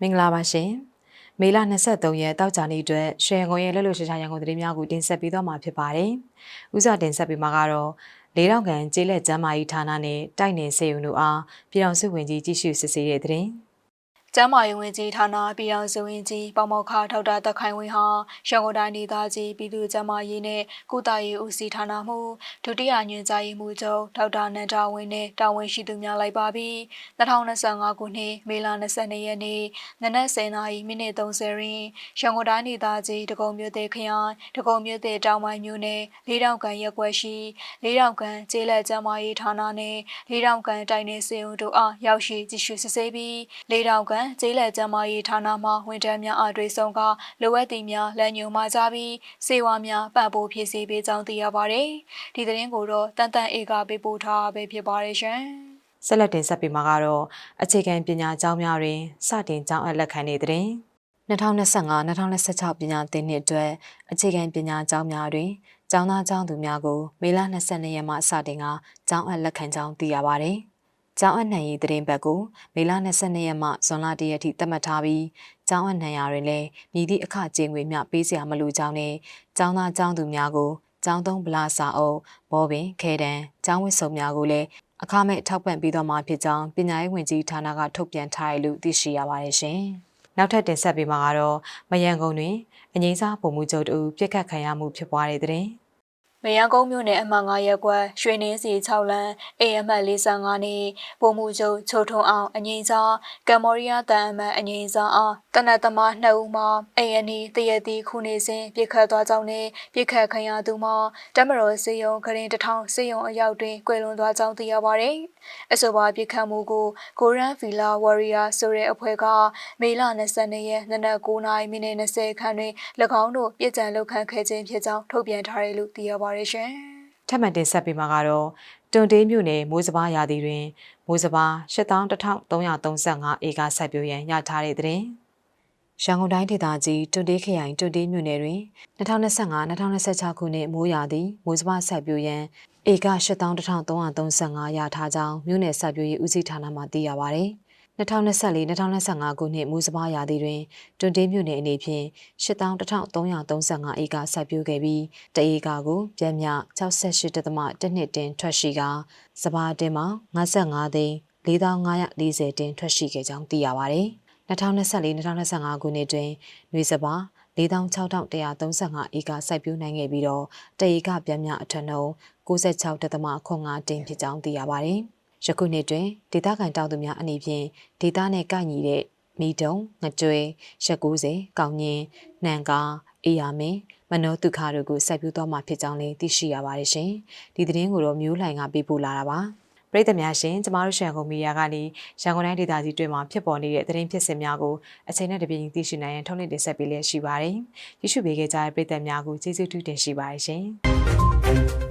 မင်္ဂလာပါရှင်မေလ23ရက်တောက်ကြနေ့အတွက်ရွှေရန်ကုန်ရဲ့လှလှရှားရှားရန်ကုန်သတင်းများကိုတင်ဆက်ပေးသွားမှာဖြစ်ပါတယ်ဥစားတင်ဆက်ပေးမှာကတော့လေးတောင်ကန်ကျေးလက်ကျမ်းမာရေးဌာနနဲ့တိုက်နယ်စေယုံတို့အားပြည်တော်စုဝင်ကြီးကြီးစုစစ်ဆေးတဲ့သတင်း ကျမ်းမာရေးဝန်ကြီးဌာနပြည်အောင်စုဝင်ကြီးပေါမောက်ခထောက်တာတက်ခိုင်ဝင်းဟာရန်ကုန်တိုင်းဒေသကြီးပြည်သူ့ကျန်းမာရေးနဲ့ကုသရေးဦးစီးဌာနမှဒုတိယညွှန်ကြားရေးမှူးချုပ်ဒေါက်တာနန္ဒဝင်းနဲ့တာဝန်ရှိသူများလိုက်ပါပြီး2025ခုနှစ်မေလ22ရက်နေ့နနက်10:00နာရီမိနစ်30တွင်ရန်ကုန်တိုင်းဒေသကြီးတကုံမြို့သေးခရိုင်တကုံမြို့သေးတောင်ပိုင်းမြို့နယ်လေးတောင်ကန်ရက်ကွက်ရှိလေးတောင်ကန်ကျေးလက်ကျန်းမာရေးဌာနနဲ့လေးတောင်ကန်တိုင်းနယ်စေုံတို့အားရောက်ရှိကြည့်ရှုစစ်ဆေးပြီးလေးတောင်ကန်ကျေးလက်ကျန်းမာရေးဌာနမှဝန်ထမ်းများအားတွေ့ဆုံကလိုအပ်သည့်များလက်ညှိုးမှကြပြီးစေဝါများပံ့ပိုးဖြည့်ဆည်းပေးကြောင်းသိရပါတယ်။ဒီသတင်းကိုတော့တန်တန်အေကပေးပို့ထားပဲဖြစ်ပါတယ်ရှင်။ဆက်လက်တင်ဆက်ပေးမှာကတော့အခြေခံပညာကျောင်းများတွင်စတင်ကျောင်းအပ်လက်ခံတဲ့သတင်း2025-2026ပညာသင်နှစ်အတွက်အခြေခံပညာကျောင်းများတွင်ကျောင်းသားကျောင်းသူများကိုမေလ22ရက်မှစတင်ကကျောင်းအပ်လက်ခံကြောင်းသိရပါသည်။ ကျောင်းအပ်နှံရေးသတင်းဘက်ကိုမေလ22ရက်မှဇွန်လ1ရက်ထိသတ်မှတ်ထားပြီးကျောင်းအပ်နှံရတွင်လည်းမြည်သည့်အခကြေးငွေမျှပေးစရာမလိုကြောင်းနဲ့ကျောင်းသားကျောင်းသူများကိုကျောင်းသုံးဗလာစာအုပ်ဘောပင်ခဲတံကျောင်းဝတ်စုံများကိုလည်းအခမဲ့ထောက်ပံ့ပေးသွားမှာဖြစ်ကြောင်းပညာရေးဝန်ကြီးဌာနကထုတ်ပြန်ထားတယ်လို့သိရှိရပါတယ်ရှင်။နောက်ထပ်တင်ဆက်ပေးမှာကတော့မယံကုန်းတွင်အငိမ့်စားပုံမှုချုပ်တူပြစ်ခတ်ခံရမှုဖြစ်ပွားတဲ့တဲ့ မရန်ကုန်မြို့နယ်အမှတ်9ရပ်ကွက်ရွှေနှင်းစီ6လမ်း AM 45နဲ့ပုံမှုချုပ်ချိုထုံအောင်အငိမ့်စားကမ်မောရီးယားတန်အမတ်အငိမ့်စားအားတနတ်သမားနှစ်ဦးမှ ANE တရက်တီခုနေစဉ်ပြစ်ခတ်သွားကြောင်းနဲ့ပြစ်ခတ်ခံရသူမှတမတော်စေယုံခရင်တထောင်စေယုံအရောက်တွင်ကွယ်လွန်သွားကြောင်းသိရပါတယ်။အဆိုပါပြစ်ခတ်မှုကိုကိုရန်ဗီလာဝါရီယာဆိုတဲ့အဖွဲ့ကမေလ22ရက်နနက်9:30မိနစ်20ခန်းတွင်၎င်းတို့ပြစ်ကြံလောက်ခံခဲ့ခြင်းဖြစ်ကြောင်းထုတ်ပြန်ထားတယ်လို့သိရပါတယ်ရှင်။ထပ်မံတင်ဆက်ပေးမှာကတော့တွန်တေးမြို့နယ်မိုးစဘာရာသီတွင်မိုးစဘာ8335ဧကစိုက်ပျိုးရန်ရထားတဲ့တဲ့ရန်ကုန်တိုင်းဒေသကြီးတွန်တေးခရိုင်တွန်တေးမြို့နယ်တွင်2025-2026ခုနှစ်မိုးရာသီမိုးစဘာစိုက်ပျိုးရန်ဧက8335ရထားကြောင်းမြို့နယ်စိုက်ပျိုးရေးဦးစီးဌာနမှသိရပါသည် 2024-2025ခုနှစ်မူစဘာရာသီတွင်တွန်တေးမြို့နယ်အနေဖြင့်8335ဧကစိုက်ပျိုးခဲ့ပြီးတဧကကိုပြန်မြ68.1နှစ်တင်ထွက်ရှိကစဘာတင်မှာ55သိန်း4540တင်ထွက်ရှိခဲ့ကြောင်းသိရပါသည်2024-2025ခုနှစ်တွင်ຫນွေစဘာ46,135ဧကစိုက်ပျိုးနိုင်ခဲ့ပြီးတော့တဧကပြန်မြအထက်နှုန်း96.5တင်ဖြစ်ကြောင်းသိရပါသည်။ ယခုနှစ်တွင်ဒေသခံတောင်သူများအနေဖြင့်ဒေသနဲ့ကိုက်ညီတဲ့မီတုံငကြွေရက်90ကောင်းညင်းနှံကားအေယာမင်းမနောတုခတို့ကိုစိုက်ပျိုးသွားမှာဖြစ်ကြောင်းလည်းသိရှိရပါတယ်ရှင်။ဒီသတင်းကိုတော့မျိုးလှိုင်ကပေးပို့လာတာပါ။ပရိသတ်များရှင်ကျမတို့ရှန်ကုန်မီဒီယာကနေရန်ကုန်တိုင်းဒေသကြီးတွင်မှာဖြစ်ပေါ်နေတဲ့သတင်းဖြစ်စဉ်များကိုအချိန်နဲ့တပြေးညီသိရှိနိုင်ရန်ထုတ်လွှင့်တင်ဆက်ပေးလျက်ရှိပါတယ်။ရရှိပေးခဲ့ကြတဲ့ပရိသတ်များကိုကျေးဇူးတူးတင်ရှိပါတယ်ရှင်။